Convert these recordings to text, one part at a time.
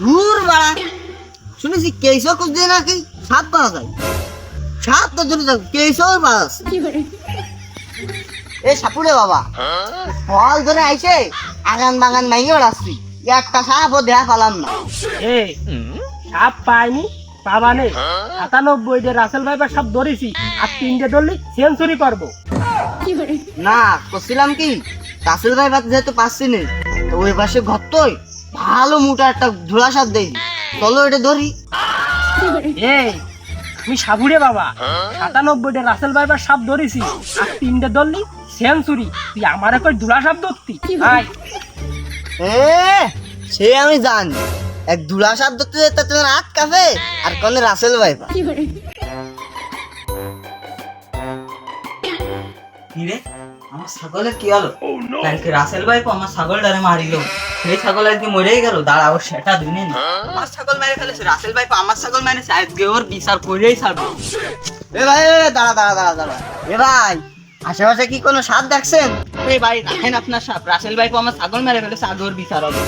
দূর বাড়া। শুনেছি কেইসও কুছ দিয়ে নাকি সাত পাওয়া যায়। সাত তো জন্য কেইসও পাস এ সাপুরে বাবা ফল ধরে আইছে আগান বাগান মাইয়ে বেড়াচ্ছি। একটা সাপও দেয়া পালাম না। এ সাপ পাইনি পাবা নেই। সাতানব্বই যে রাসেল ভাইবার সাপ ধরেছি আর তিনটে ধরলি সেঞ্চুরি করব। না করছিলাম কি? রাসেল ভাই বাদ যেহেতু পাচ্ছি নে ওই পাশে ঘর ঘরতই ভালো মোটা একটা ধুলা সাপ দেই চলো এটা ধরি। এই আমি সাবুরে বাবা। সাতানব্বইটা রাসেল ভাইবার সাপ ধরেছি। আর তিনটে ধরলি সেঞ্চুরি। তুই আমার একই দুলা সাপ ধরতি? ভাই এ সে আমি জানি। এক ধুলা সাপ ধরতে যেতে আট কাফে আর কোন রাসেল ভাই কিরে আমার ছাগলের কি হলো কালকে রাসেল ভাই আমার ছাগলটারে মারিল। সেই ছাগল আজকে মরেই গেল। দাঁড়াও সেটা দিনে আমার ছাগল মেরে ফেলেছে। রাসেল ভাই আমার ছাগল মেরেছে। আজকে ওর বিচার করেই ছাড়বো। এ ভাই দাঁড়া দাঁড়া দাঁড়া দাঁড়া। এ ভাই আশেপাশে কি কোনো সাপ দেখছেন? এই ভাই রাখেন আপনার সাপ। রাসেল ভাই আমার ছাগল মেরে ফেলেছে। আজ ওর বিচার হবে।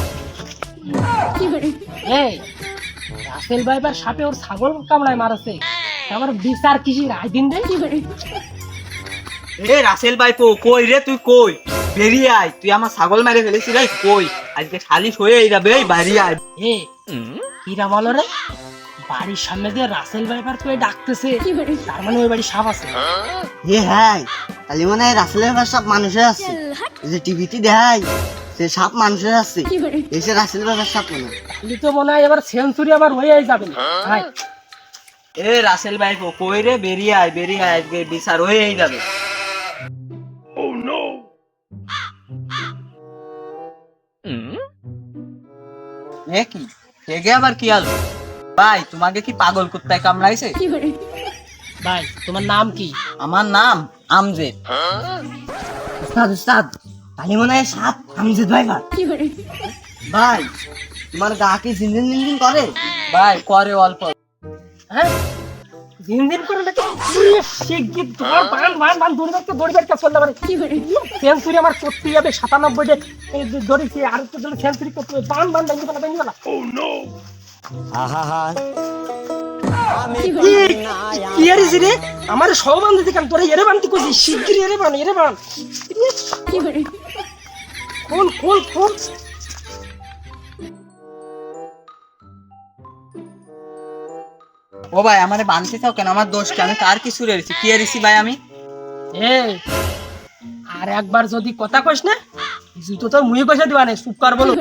এই রাসেল ভাইবার সাপে ওর ছাগল কামড়ায় মারছে। আমার বিচার কিসি রায় দিন রে এ রাসেল ভাই পো কই রে তুই? কই? বেরিয়ে আয়। তুই আমার ছাগল মেরে ফেলেছিস রে কই? আজকে সালিশ হয়ে যাবে এই বাড়ি আয়। এ কিরা বলো রে? বাড়ির সামনে দিয়ে রাসেল ভাইবার তুই ডাকতেছে? তার মানে ওই বাড়ি সাপ আছে। এ হ্যাঁ। তাহলে মনে হয় রাসেলের ভাই সাপ মানুষের আছে। যে টিভিতে দেখায় সে সাপ মানুষের আছে। এসে রাসেল ভাই সাপ মনে হয়। তো মনে হয় এবার সেঞ্চুরি আবার হয়ে যাবে। হাই এ রাসেল ভাই কই রে? বেরিয়ে আয় বেরিয়ে আয় আজকে বিচার হয়েই যাবে। এ কি? আবার কি আলো? ভাই তোমাকে কি পাগল কুত্তায় কামড়াইছে? ভাই তোমার নাম কি? আমার নাম আমজেদ। উস্তাদ উস্তাদ তাহলে মনে হয় সাপ আমজিদ ভাই ভাই। ভাই তোমার গা কি জিনজিন জিনজিন করে? ভাই করে অল্প। হ্যাঁ? দিন দিন করে নাকি শিগগির ধর বান বান বান দৌড়ে দেখতে দৌড়ে বেরকে চলতে পারে সেঞ্চুরি আমার করতে যাবে সাতানব্বই ডে ধরেছি আর একটু জন্য সেঞ্চুরি করতে হবে বান বান ভেঙে ফেলা ভেঙে ফেলা। কি এরিস রে? আমার সব বান্ধি দেখান তোরা এরে বান্ধি করছিস? শিগগির এরে বান এরে বান। খোল খোল খোল। ও ভাই আমারে বানতে চাও কেন? আমার দোষ কি? আমি কার কিছু রেছি কি রেছি ভাই আমি? এ আর একবার যদি কথা কইস না জুতো তো মুই কইসা দিবা না চুপ কর বলো।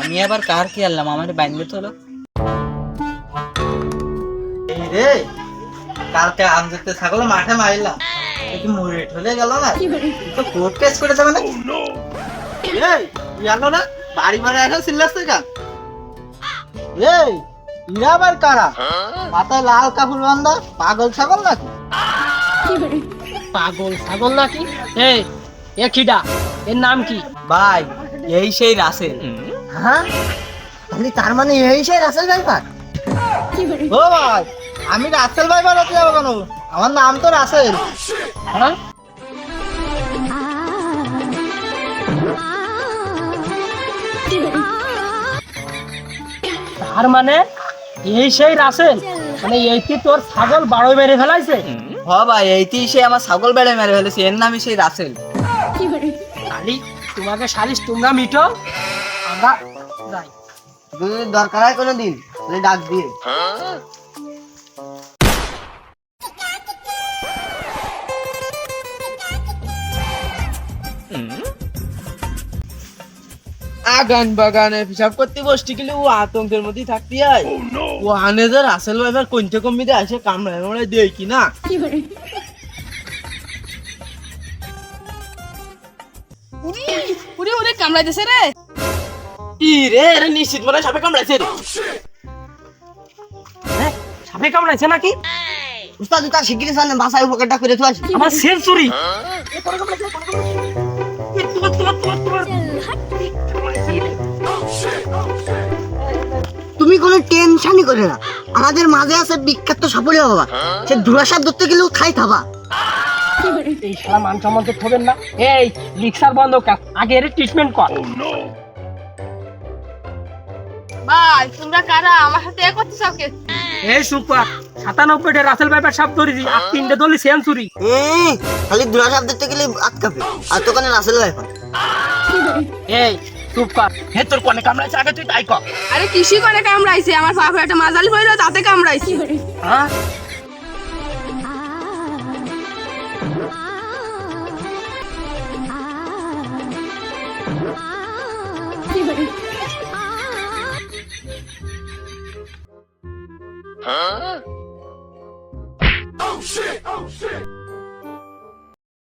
আমি আবার কার কি আনলাম? আমার বাইন্দে তোলো এই রে কালকে আমজিদকে ছাগল মাঠে মারিলাম কি মরে ঠলে গেল না? তুই তো কোর্ট কেস করে যাবে না এই জানো না? বাড়ি বাড়ি এখন চিল্লাচ্ছে কেন? এই ইরা আবার কারা? মাথায় লাল কাপড় বান্ধা পাগল ছাগল নাকি? পাগল ছাগল নাকি? এই এ খিডা এর নাম কি? ভাই এই সেই রাসেল। হ্যাঁ? তাহলে তার মানে এই সেই রাসেল ভাইপার? ও ভাই আমি রাসেল ভাইপার হতে যাব কেন? আমার নাম তো রাসেল। হ্যাঁ? তার মানে এই সেই রাসেল মানে এইটি তোর ছাগল বারো মেরে ফেলাইছে? হ ভাই এইটি সে আমার ছাগল বেড়ে মেরে ফেলেছে এর নামই সেই রাসেল। খালি তোমাকে সালিশ তোমরা মিটো আমরা যাই। দরকার হয় কোনো দিন ডাক দিয়ে। আগান বাগানে হিসাব করতে বসতে গেলে ও আতঙ্কের মধ্যেই থাকতে হয়। ও আনে যে রাসেল ভাইবার কমিতে আসে কামড়ায় মামড়ায় দেয় কি না? উড়ে উড়ে কামড়াইতেছে রে। ই রে এরা নিশ্চিত মনে সাপে কামড়াইছে। রে হ্যাঁ সাপে কামড়াইছে নাকি? উস্তাদ তার শিগগিরি সামনে বাসায় উপকারটা করে তো আসি আমার সেঞ্চুরি! তুমি কোনো টেনশনই করে না। আমাদের মাঝে আছে বিখ্যাত সাফল্য বাবা। সে ধুলাসাপ ধরতে গেলেও খাই থাবা। এই শালা মান তো থবেন না? এই মিক্সার বন্ধ কর। আগে এর ট্রিটমেন্ট কর। ভাই তোমরা কারা? আমার সাথে এ করতে চাও কে? এই সুপার সাতানব্বইটা রাসেল ভাইপার সাপ ধরেছি আর তিনটে দলি সেঞ্চুরি। এই, খালি দুরা শব্দ দেখতে গেলে আটকাবে। আর তোখানে রাসেল ভাই এই চুপ কর। হে তোর কোনে কামড়াইছে? আগে তুই তাই কর। আরে কৃষি কনে কামড়াইছে? আমার পাপা একটা মাজালি হইল তাতে কামড়াইছে। হ্যাঁ?